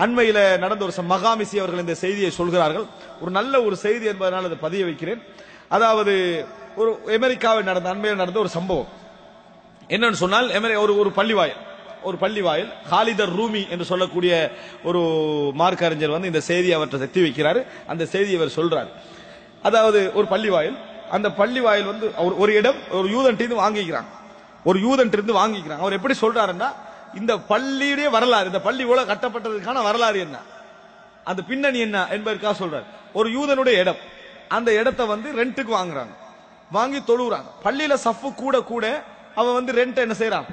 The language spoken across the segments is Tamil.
அண்மையில நடந்த ஒரு மகாமிசி அவர்கள் இந்த செய்தியை சொல்கிறார்கள். ஒரு நல்ல ஒரு செய்தி என்பதனால் அதை பதிய வைக்கிறேன். அதாவது ஒரு அமெரிக்காவில் நடந்த அண்மையில் நடந்த ஒரு சம்பவம். என்னன்னு சொன்னால் ஒரு ஒரு பள்ளிவாயல் ஒரு பள்ளிவாயல் ஹாலிதர் ரூமி என்று சொல்லக்கூடிய ஒரு மார்க் அறிஞர் வந்து இந்த செய்தியை அவற்றை சக்தி வைக்கிறார். அந்த செய்தியை அவர் சொல்றார். அதாவது ஒரு பள்ளிவாயல் அந்த பள்ளிவாயல் வந்து ஒரு- ஒரு இடம் ஒரு யூதன்ட்டு இருந்து வாங்கிக்கிறாங்க ஒரு யூதன்ட்டு இருந்து வாங்கிக்கிறாங்க அவர் எப்படி சொல்றாருன்னா இந்த பள்ளியுடைய வரலாறு இந்த பள்ளி கூட கட்டப்பட்டதுக்கான வரலாறு என்ன? அந்த பின்னணி என்ன என்பதற்காக சொல்றாரு. ஒரு யூதனுடைய இடம். அந்த இடத்தை வந்து ரெண்ட்டுக்கு வாங்குறாங்க. வாங்கி தொழுகிறாங்க பள்ளியில சஃப்பு கூட கூட அவன் வந்து ரெண்ட் என்ன செய்யறான்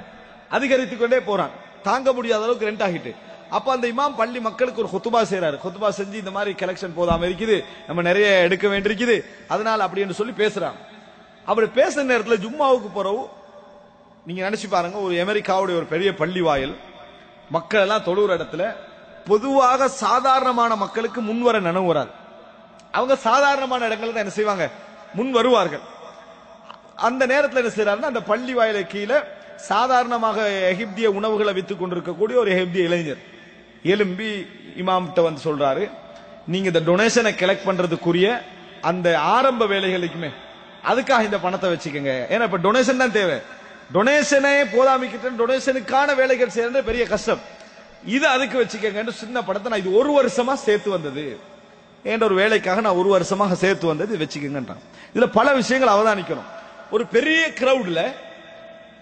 அதிகரித்து கொண்டே போறான். தாங்க முடியாத அளவுக்கு ரெண்ட் ஆகிட்டு. அப்ப அந்த இமாம் பள்ளி மக்களுக்கு ஒரு குத்துபா செய்யறாரு குத்துபா செஞ்சு இந்த மாதிரி கலெக்ஷன் போதாம இருக்குது. நம்ம நிறைய எடுக்க வேண்டியிருக்குது. அதனால அப்படின்னு சொல்லி பேசுறாங்க அப்படி பேசுற நேரத்தில் ஜும்மாவுக்கு போறவு நீங்க நினைச்சு பாருங்க ஒரு அமெரிக்காவுடைய ஒரு பெரிய பள்ளி வாயில் மக்கள் எல்லாம் தொழுகிற இடத்துல பொதுவாக சாதாரணமான மக்களுக்கு முன்வர நினைவு வராது. அவங்க சாதாரணமான இடங்கள்ல தான் என்ன செய்வாங்க? முன் வருவார்கள். அந்த நேரத்தில் என்ன செய்யறாருன்னா அந்த பள்ளி வாயில கீழே சாதாரணமாக எகிப்திய உணவுகளை வித்துக் கொண்டிருக்கக்கூடிய ஒரு எகிப்திய இளைஞர் எலும்பி இமாம்கிட்ட வந்து சொல்றாரு நீங்க இந்த டொனேஷனை கலெக்ட் பண்றதுக்குரிய அந்த ஆரம்ப வேலைகளுக்குமே அதுக்காக இந்த பணத்தை வச்சுக்கோங்க. ஏன்னா இப்ப டொனேஷன் தான் தேவை. டொனேஷனே போதாமிக்கிட்ட டொனேஷனுக்கான வேலைகள் செய்யறது பெரிய கஷ்டம். இது அதுக்கு வச்சுக்கங்க. சின்ன படத்தை நான் இது ஒரு வருஷமா சேர்த்து வந்தது. என்ற ஒரு வேலைக்காக நான் ஒரு வருஷமாக சேர்த்து வந்தது. இது வச்சுக்கோங்கன்றான். இதுல பல விஷயங்கள் அவதானிக்கணும். ஒரு பெரிய கிரௌட்ல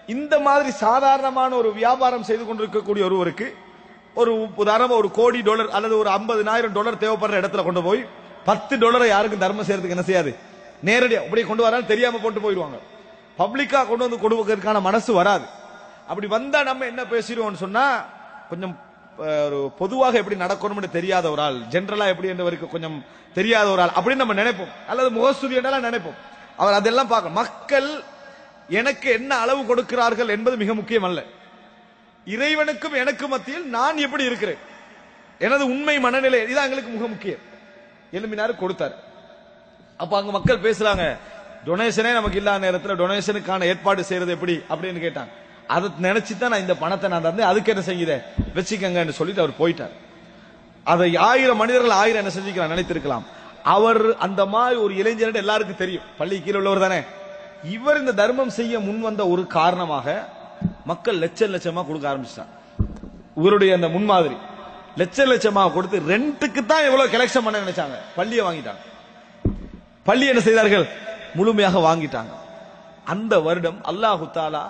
இந்த மாதிரி சாதாரணமான ஒரு வியாபாரம் செய்து கொண்டிருக்கக்கூடிய ஒருவருக்கு ஒரு உதாரணமா ஒரு கோடி டாலர் அல்லது ஒரு ஐம்பதுனாயிரம் டாலர் தேவைப்படுற இடத்துல கொண்டு போய் பத்து டாலரை யாருக்கும் தர்மம் செய்யறதுக்கு என்ன செய்யாது? நேரடியாக அப்படியே கொண்டு வரான்னு தெரியாம போட்டு போயிடுவாங்க. பப்ளிக்கா கொண்டு வந்து கொடுக்கறதுக்கான மனசு வராது. அப்படி வந்தா நம்ம என்ன பேசிடுவோம்னு சொன்னா கொஞ்சம் ஒரு பொதுவாக எப்படி நடக்கணும்னு தெரியாத ஒரு ஆள் ஜென்ரலா எப்படி என்றவருக்கு கொஞ்சம் தெரியாத ஒரு ஆள் அப்படின்னு நம்ம நினைப்போம். அல்லது முகஸ்துதி என்றெல்லாம் நினைப்போம். அவர் அதெல்லாம் பார்க்க மக்கள் எனக்கு என்ன அளவு கொடுக்கிறார்கள் என்பது மிக முக்கியம் அல்ல. இறைவனுக்கும் எனக்கு மத்தியில் நான் எப்படி இருக்கிறேன்? எனது உண்மை மனநிலை இதான் எங்களுக்கு மிக முக்கியம். எலும்பினாரு கொடுத்தாரு. அப்ப அங்க மக்கள் பேசுறாங்க டொனேஷனே நமக்கு இல்லாத நேரத்தில் டொனேஷனுக்கான ஏற்பாடு செய்யறது எப்படி? அப்படின்னு கேட்டாங்க. அதை நினைச்சு தான் நான் இந்த பணத்தை நான் தந்தேன் அதுக்கு என்ன செய்யுதே? வச்சுக்கங்கன்னு சொல்லிட்டு அவர் போயிட்டார். அதை ஆயிரம் மனிதர்கள் ஆயிரம் என்ன செஞ்சுக்கலாம் நினைத்திருக்கலாம். அவர் அந்த மாதிரி ஒரு இளைஞர் எல்லாருக்கும் தெரியும். பள்ளி கீழே உள்ளவர் தானே. இவர் இந்த தர்மம் செய்ய முன் வந்த ஒரு காரணமாக மக்கள் லட்சம் லட்சமா கொடுக்க ஆரம்பிச்சிட்டாங்க. இவருடைய அந்த முன்மாதிரி லட்சம் லட்சமா கொடுத்து ரெண்டுக்கு தான் எவ்வளவு கலெக்ஷன் பண்ண நினைச்சாங்க. பள்ளியை வாங்கிட்டாங்க. பள்ளி என்ன செய்தார்கள்? முழுமையாக வாங்கிட்டாங்க. அந்த வருடம் அல்லாஹு தாலா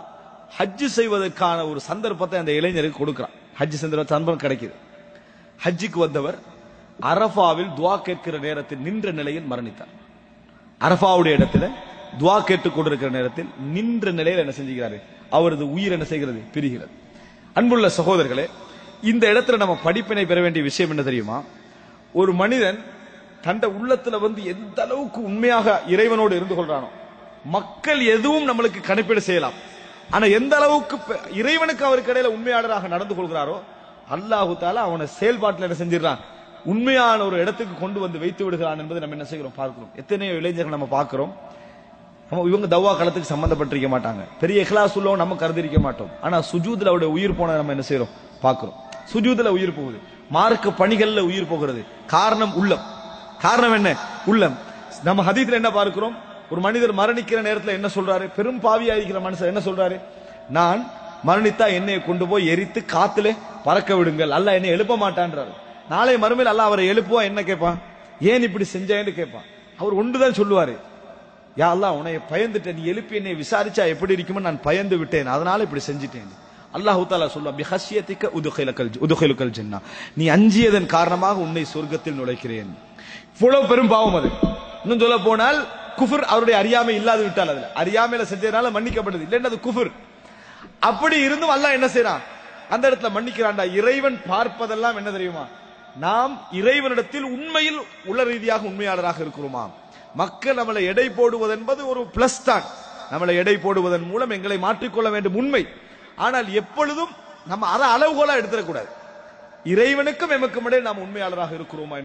ஹஜ்ஜு செய்வதற்கான ஒரு சந்தர்ப்பத்தை அந்த இளைஞருக்கு கொடுக்கிறான். ஹஜ் சென்ற சந்தர்ப்பம் கிடைக்குது. ஹஜ்ஜுக்கு வந்தவர் அரஃபாவில் துவா கேட்கிற நேரத்தில் நின்ற நிலையில் மரணித்தார். அரஃபாவுடைய இடத்துல துவா கேட்டுக் கொண்டிருக்கிற நேரத்தில் நின்ற நிலையில் என்ன செஞ்சுகிறாரு? அவரது உயிர் என்ன செய்கிறது? பிரிகிறது. அன்புள்ள சகோதரர்களே இந்த இடத்துல நம்ம படிப்பினை பெற வேண்டிய விஷயம் என்ன தெரியுமா? ஒரு மனிதன் தண்ட உள்ளத்துல வந்து எந்த அளவுக்கு உண்மையாக இறைவனோடு இருந்து கொள்றானோ மக்கள் எதுவும் நம்மளுக்கு கணிப்பீடு செய்யலாம். ஆனா எந்த அளவுக்கு இறைவனுக்கு அவருக்கு இடையில உண்மையாளராக நடந்து கொள்கிறாரோ அல்லாஹு தாலா அவனை செயல்பாட்டில் என்ன செஞ்சிடறான். உண்மையான ஒரு இடத்துக்கு கொண்டு வந்து வைத்து விடுகிறான் என்பதை நம்ம என்ன செய்கிறோம்? பார்க்கிறோம். எத்தனையோ இளைஞர்கள் நம்ம பார்க்கிறோம். நம்ம இவங்க தவ்வா காலத்துக்கு சம்பந்தப்பட்டிருக்க மாட்டாங்க. பெரிய இஹ்லாஸ் உள்ளவங்க நம்ம கருதிருக்க மாட்டோம். ஆனா சுஜூதுல அவருடைய உயிர் போன நம்ம என்ன செய்யறோம் பார்க்கிறோம். சுஜூதுல உயிர் போகுது. மார்க்க பணிகள்ல உயிர் போகிறது. காரணம் உள்ளம். காரணம் என்ன? உள்ளம். நம்ம ஹதீஸ்ல என்ன பார்க்கிறோம்? ஒரு மனிதர் மரணிக்கிற நேரத்தில் என்ன சொல்றாரு? பெரும் பாவியா இருக்கிற மனுஷன் என்ன சொல்றாரு? நான் மரணித்தா என்னை கொண்டு போய் எரித்து காத்துல பறக்க விடுங்கள். அல்ல என்னை எழுப்ப மாட்டான்றாரு. நாளை மறுமையில் அல்ல அவரை எழுப்புவா? என்ன கேட்பான்? ஏன் இப்படி செஞ்சேன்னு கேட்பான். அவர் ஒன்றுதான் சொல்லுவாரு. யா அல்லாஹ் உனைய பயந்துட்டேன். நீ எழுப்பி என்னை விசாரிச்சா எப்படி இருக்குமோ நான் பயந்து விட்டேன். அதனால இப்படி செஞ்சிட்டேன். அல்லாஹ் தாலா சொல்லுவா பிஹசியத்திக்க உதுகைலக்கல் உதுகைலுக்கல் ஜின்னா. நீ அஞ்சியதன் காரணமாக உன்னை சொர்க்கத்தில் நுழைக்கிறேன். இவ்வளவு பெரும் பாவம் அது. இன்னும் சொல்ல போனால் குஃபர் அவருடைய அறியாமை இல்லாது விட்டால் அதுல. அறியாமையில செஞ்சதுனால மன்னிக்கப்படுது இல்லைன்னா அது குஃபர். அப்படி இருந்தும் அல்லாஹ் என்ன செய்யறான் அந்த இடத்துல மன்னிக்கிறான்டா. இறைவன் பார்ப்பதெல்லாம் என்ன தெரியுமா? நாம் இறைவனிடத்தில் உண்மையில் உள்ள ரீதியாக உண்மையாளராக இருக்கிறோமா? மக்கள் நம்மளை எடை போடுவது என்பது ஒரு பிளஸ் தான். நம்மளை எடை போடுவதன் மூலம் எங்களை மாற்றிக்கொள்ள வேண்டும் உண்மை. ஆனால் எப்பொழுதும் நம்ம அதை அளவுகோலா எடுத்துடக்கூடாது. இறைவனுக்கும் எமக்கும் இடையே நாம் உண்மையாளராக இருக்கிறோமா